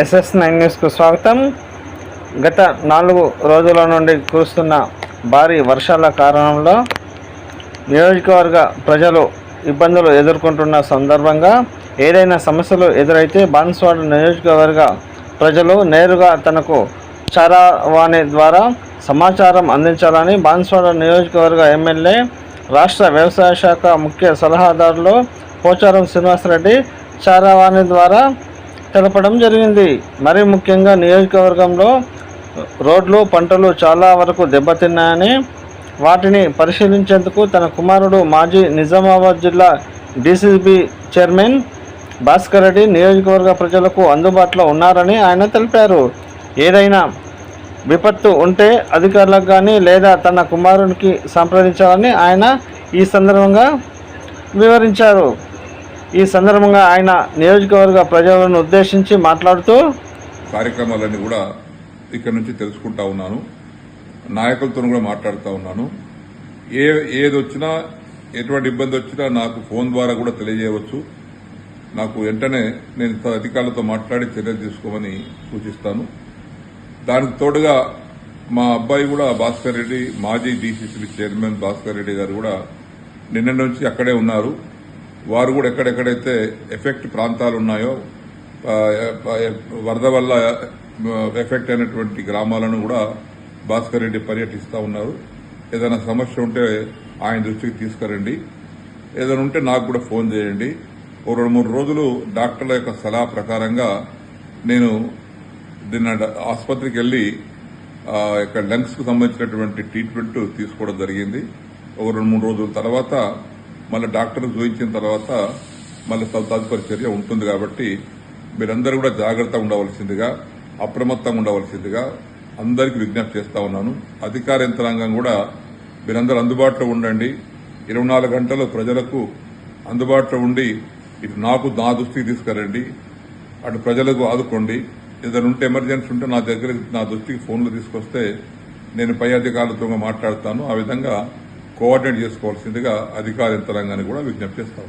SS nine న్యూస్కు స్వాగతం. గత నాలుగు రోజుల నుండి కురుస్తున్న భారీ వర్షాల కారణంలో నియోజకవర్గ ప్రజలు ఇబ్బందులు ఎదుర్కొంటున్న సందర్భంగా ఏదైనా సమస్యలు ఎదురైతే బాన్స్వాడ నియోజకవర్గ ప్రజలు నేరుగా తనకు చారావాణి ద్వారా సమాచారం అందించాలని బాన్స్వాడ నియోజకవర్గ ఎమ్మెల్యే రాష్ట్ర వ్యవసాయ శాఖ ముఖ్య సలహాదారులు పోచారం శ్రీనివాసరెడ్డి చారావాణి ద్వారా తెలపడం జరిగింది. మరీ ముఖ్యంగా నియోజకవర్గంలో రోడ్లు పంటలు చాలా వరకు దెబ్బతిన్నాయని వాటిని పరిశీలించేందుకు తన కుమారుడు మాజీ నిజామాబాద్ జిల్లా డీసీబీ చైర్మన్ భాస్కర్ రెడ్డి నియోజకవర్గ ప్రజలకు అందుబాటులో ఉన్నారని ఆయన తెలిపారు. ఏదైనా విపత్తు ఉంటే అధికారులకు కానీ లేదా తన కుమారునికి సంప్రదించాలని ఆయన ఈ సందర్భంగా వివరించారు. ఈ సందర్భంగా ఆయన నియోజకవర్గ ప్రజలను ఉద్దేశించి మాట్లాడుతూ కార్యక్రమాలన్నీ కూడా ఇక్కడ నుంచి తెలుసుకుంటా ఉన్నాను. నాయకులతో కూడా మాట్లాడుతూ ఉన్నాను. ఏ ఏది వచ్చినా ఎటువంటి ఇబ్బంది వచ్చినా నాకు ఫోన్ ద్వారా కూడా తెలియజేయవచ్చు. నాకు వెంటనే నేను త- అధికారులతో మాట్లాడి చర్యలు తీసుకోమని సూచిస్తాను. దానికి తోడుగా మా అబ్బాయి కూడా భాస్కర్ రెడ్డి మాజీ డీసీసీ చైర్మన్ భాస్కర్ రెడ్డి గారు కూడా నిన్న నుంచి అక్కడే ఉన్నారు. వారు కూడా ఎక్కడెక్కడైతే ఎఫెక్ట్ ప్రాంతాలు ఉన్నాయో వరద వల్ల ఎఫెక్ట్ అయినటువంటి గ్రామాలను కూడా భాస్కర్ రెడ్డి పర్యటిస్తూ ఉన్నారు. ఏదైనా సమస్య ఉంటే ఆయన దృష్టికి తీసుకురండి. ఏదైనా ఉంటే నాకు కూడా ఫోన్ చేయండి. ఓ రెండు మూడు రోజులు డాక్టర్ల యొక్క సలహా ప్రకారంగా నేను నిన్న ఆసుపత్రికి వెళ్ళి ఇక్కడ లంగ్స్కు సంబంధించినటువంటి ట్రీట్మెంట్ తీసుకోవడం జరిగింది. ఒక రెండు మూడు రోజుల తర్వాత మళ్ళీ డాక్టర్ చూపించిన తర్వాత మళ్ళీ తదు- తదుపరి చర్య ఉంటుంది కాబట్టి మీరందరూ కూడా జాగ్రత్తగా ఉండవలసిందిగా అప్రమత్తంగా ఉండవలసిందిగా అందరికీ విజ్ఞప్తి చేస్తా ఉన్నాను. అధికార యంత్రాంగం కూడా మీరందరూ అందుబాటులో ఉండండి. ఇరవై నాలుగు గంటలు ప్రజలకు అందుబాటులో ఉండి ఇటు నాకు నా దృష్టికి తీసుకురండి. అటు ప్రజలకు ఆదుకోండి. ఏదైనా ఉంటే ఎమర్జెన్సీ ఉంటే నా దగ్గర నా దృష్టికి ఫోన్లు తీసుకొస్తే నేను పై అధికారులతో మాట్లాడతాను. ఆ విధంగా కోఆర్డినేట్ చేసుకోవాల్సిందిగా అధికార యంత్రాంగాన్ని కూడా విజ్ఞప్తి చేస్తాను